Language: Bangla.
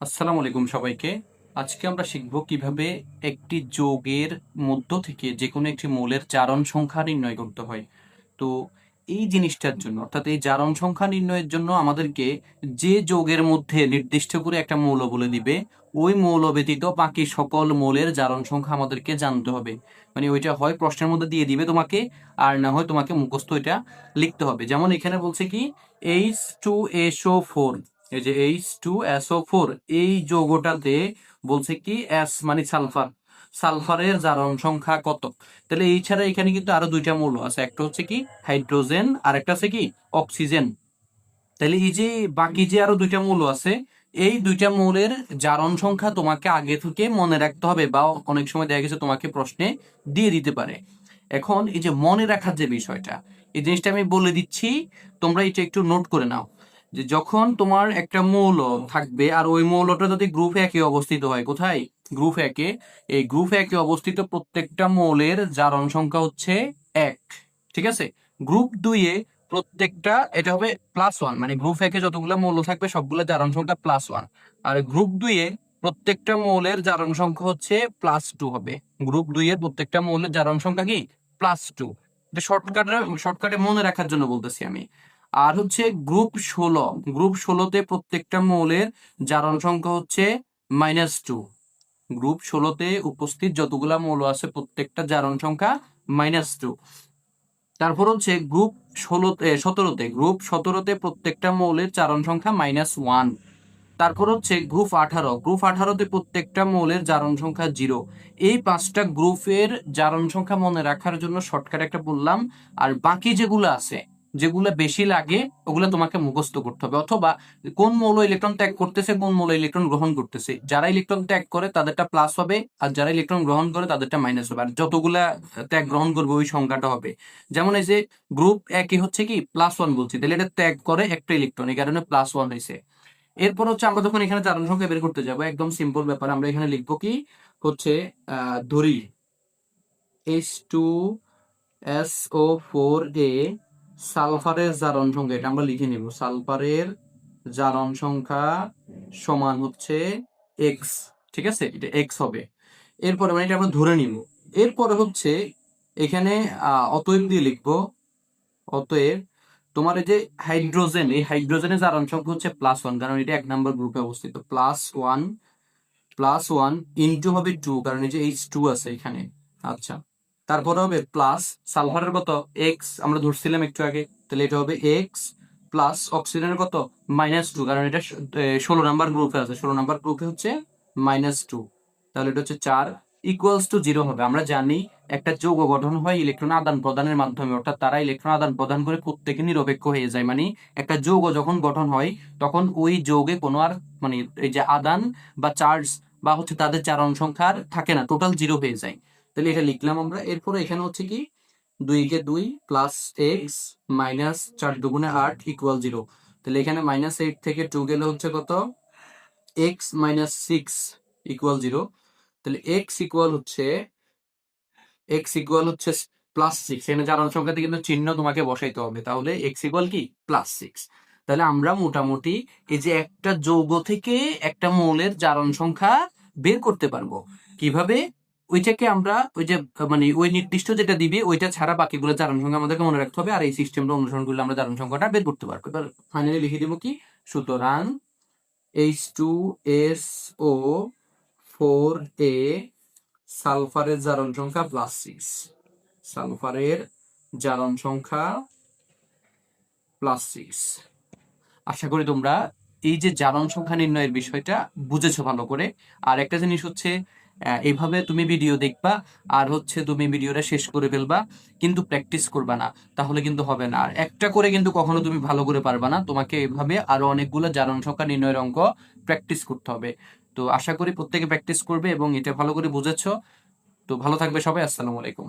আসসালামু আলাইকুম সবাইকে। আজকে আমরা শিখব কীভাবে একটি যোগের মধ্য থেকে যে কোনো একটি মৌলের চারণ সংখ্যা নির্ণয় করতে হয়। তো এই জিনিসটার জন্য, অর্থাৎ এই জারণ সংখ্যা নির্ণয়ের জন্য আমাদেরকে যে যোগের মধ্যে নির্দিষ্ট করে একটা মৌল বলে দিবে, ওই মৌল ব্যতীত বাকি সকল মৌলের জারণ সংখ্যা আমাদেরকে জানতে হবে। মানে ওইটা হয় প্রশ্নের মধ্যে দিয়ে দিবে তোমাকে, আর না হয় তোমাকে মুখস্থ এটা লিখতে হবে। যেমন এখানে বলছে কি এইচ টু এসও ফোর এই যে এইচ টু এসও ফোর এই যৌগটাতে বলছে কি এস মানে সালফার। সালফারের জারণ সংখ্যা কত? তাহলে এই ছাড়া এখানে কিন্তু আরও দুইটা মৌল আছে। একটা হচ্ছে কি হাইড্রোজেন আর একটা আছে কি অক্সিজেন। তাহলে এই যে বাকি যে আরও দুইটা মৌল আছে, এই দুইটা মৌলের জারণ সংখ্যা তোমাকে আগে থেকে মনে রাখতে হবে বা অনেক সময় দেখা গেছে তোমাকে প্রশ্নে দিয়ে দিতে পারে। এখন এই যে মনে রাখার যে বিষয়টা, এই জিনিসটা আমি বলে দিচ্ছি, তোমরা এটা একটু নোট করে নাও। যে যখন তোমার একটা মৌল থাকবে, আর ওই মৌলটা যদি গ্রুপ একে অবস্থিত হয়, কোথায়? গ্রুপ একে। এই গ্রুপ একে অবস্থিত প্রত্যেকটা মৌলের জারণ সংখ্যা হচ্ছে এক। ঠিক আছে? গ্রুপ দুইয়ে প্রত্যেকটা, এটা হবে প্লাস ওয়ান মানে গ্রুপ একে যতগুলো মৌল থাকবে, সবগুলো জারণ সংখ্যা প্লাস ওয়ান আর গ্রুপ দুইয়ে প্রত্যেকটা মৌলের জারণ সংখ্যা হচ্ছে প্লাস টু হবে। গ্রুপ দুইয়ের প্রত্যেকটা মৌলের জারণ সংখ্যা কি? প্লাস টু এটা শর্টকাটে শর্টকাটে মনে রাখার জন্য বলতেছি আমি। আর হচ্ছে গ্রুপ ষোলো গ্রুপ ষোলোতে প্রত্যেকটা মৌলের জারণ সংখ্যা হচ্ছে মাইনাস টু গ্রুপ ষোলোতে উপস্থিত যতগুলা মৌল আছে প্রত্যেকটা জারণ সংখ্যা মাইনাস টু তারপর হচ্ছে গ্রুপ ষোলোতে সতেরোতে গ্রুপ সতেরোতে প্রত্যেকটা মৌলের চারণ সংখ্যা মাইনাস ওয়ান তারপর হচ্ছে গ্রুপ আঠারো গ্রুপ আঠারোতে প্রত্যেকটা মৌলের জারণ সংখ্যা জিরো এই পাঁচটা গ্রুপের জারণ সংখ্যা মনে রাখার জন্য শর্টকাট একটা বললাম। আর বাকি যেগুলো আছে যেগুলো বেশি লাগে, ওগুলো তোমাকে মুখস্থ করতে হবে। অথবা কোন মৌল ইলেকট্রন ত্যাগ করতেছে, কোন মৌল ইলেকট্রন গ্রহণ করতেছে। যারা ইলেকট্রন ত্যাগ করে, তাদেরটা প্লাস হবে, আর যারা ইলেকট্রন গ্রহণ করে, তাদেরটা মাইনাস হবে। আর যতগুলা ত্যাগ গ্রহণ করবে, ওই সংখ্যাটা হবে। যেমন এই যে গ্রুপ একই হচ্ছে কি? প্লাস ওয়ান বলছি। তাহলে এটা ত্যাগ করে একটা ইলেকট্রন এই কারণে প্লাস ওয়ান হয়েছে। এরপর হচ্ছে আমরা যখন এখানে চারণ সংখ্যা বের করতে যাব, একদম সিম্পল ব্যাপার, আমরা এখানে লিখব কি? হচ্ছে ধরি H two S O four এ সালফারের জারণ সংখ্যা, এটা আমরা লিখে নিব। সালফারের জারণ সংখ্যা সমান হচ্ছে এক্স ঠিক আছে? এটা এক্স হবে। এরপরে মানে এটা আমরা ধরে নিব। এরপরে হচ্ছে এখানে অতএব দিয়ে লিখব, অতএব তোমার এই যে হাইড্রোজেন, এই হাইড্রোজেনের জারণ সংখ্যা হচ্ছে প্লাস ওয়ান কারণ এটা এক নম্বর গ্রুপে অবস্থিত। Plus one plus one into হবে টু কারণ এই যে এইচ টু আছে এখানে। আচ্ছা। তারপরে হবে প্লাস সালফারের কত? এক্স আমরা ধরছিলাম একটু আগে, তাহলে এটা হবে এক্স প্লাস অক্সিজেনের কত? মাইনাস টু কারণ এটা ষোলো নাম্বার গ্রুপে আছে। ষোলো নাম্বার গ্রুপে হচ্ছে মাইনাস টু তাহলে এটা হচ্ছে চার ইকুয়ালস টু জিরো হবে। আমরা জানি একটা যৌগ গঠন হয় ইলেকট্রন আদান প্রদানের মাধ্যমে, অর্থাৎ তারা ইলেকট্রন আদান প্রদান করে প্রত্যেকে নিরপেক্ষ হয়ে যায়। মানে একটা যৌগ যখন গঠন হয়, তখন ওই যৌগে কোনো আর মানে এই যে আদান বা চার্জ বা হচ্ছে তাদের চারণ সংখ্যা আর থাকে না টোটাল জিরো হয়ে যায়। তাহলে এটা লিখলাম আমরা। এরপরে এখানে হচ্ছে কি, দুই কে দুই প্লাস এক্স মাইনাস চার দুগুণে আট ইকুয়াল জিরো তাহলে এখানে মাইনাস এইট থেকে টু গেলে হচ্ছে কত? X minus six equal zero তাহলে এক্স ইকুয়াল হচ্ছে এক্স ইকুয়াল হচ্ছে প্লাস সিক্স এখানে জারণ সংখ্যাতে কিন্তু চিহ্ন তোমাকে বসাইতে হবে। তাহলে এক্স ইকুয়াল কি? প্লাস সিক্স তাহলে আমরা মোটামুটি এই যে একটা যৌগ থেকে একটা মৌলের জারণ সংখ্যা বের করতে পারব। কীভাবে? ওইটাকে আমরা ওই যে মানে ওই নির্দিষ্ট যেটা দিবে, ওইটা ছাড়া বাকিগুলো জারণ সংখ্যা আমাদেরকে মনে রাখতে হবে। আর এই সিস্টেমটা অনুসরণ করলে আমরা জারণ সংখ্যাটা বের করতে পারব। এবার ফাইনালি লিখে দিব কি? সুতরাং H two S O four এ সালফারের জারণ সংখ্যা প্লাস সিক্স সালফারের জারণ সংখ্যা প্লাস সিক্স আশা করি তোমরা এই যে জারণ সংখ্যা নির্ণয়ের বিষয়টা বুঝেছ ভালো করে। আর একটা জিনিস হচ্ছে এইভাবে তুমি ভিডিও দেখবা, আর হচ্ছে তুমি ভিডিওটা শেষ করে ফেলবা, কিন্তু প্র্যাকটিস করবা না, তাহলে কিন্তু হবে না। আর একটা করে কিন্তু কখনো তুমি ভালো করে পারবা না, তোমাকে এইভাবে আরও অনেকগুলো জারণ সংখ্যা, নির্ণয়ের অঙ্ক প্র্যাকটিস করতে হবে। তো আশা করি প্রত্যেকে প্র্যাকটিস করবে এবং এটা ভালো করে বুঝেছ। তো ভালো থাকবে সবাই, আসসালামু আলাইকুম।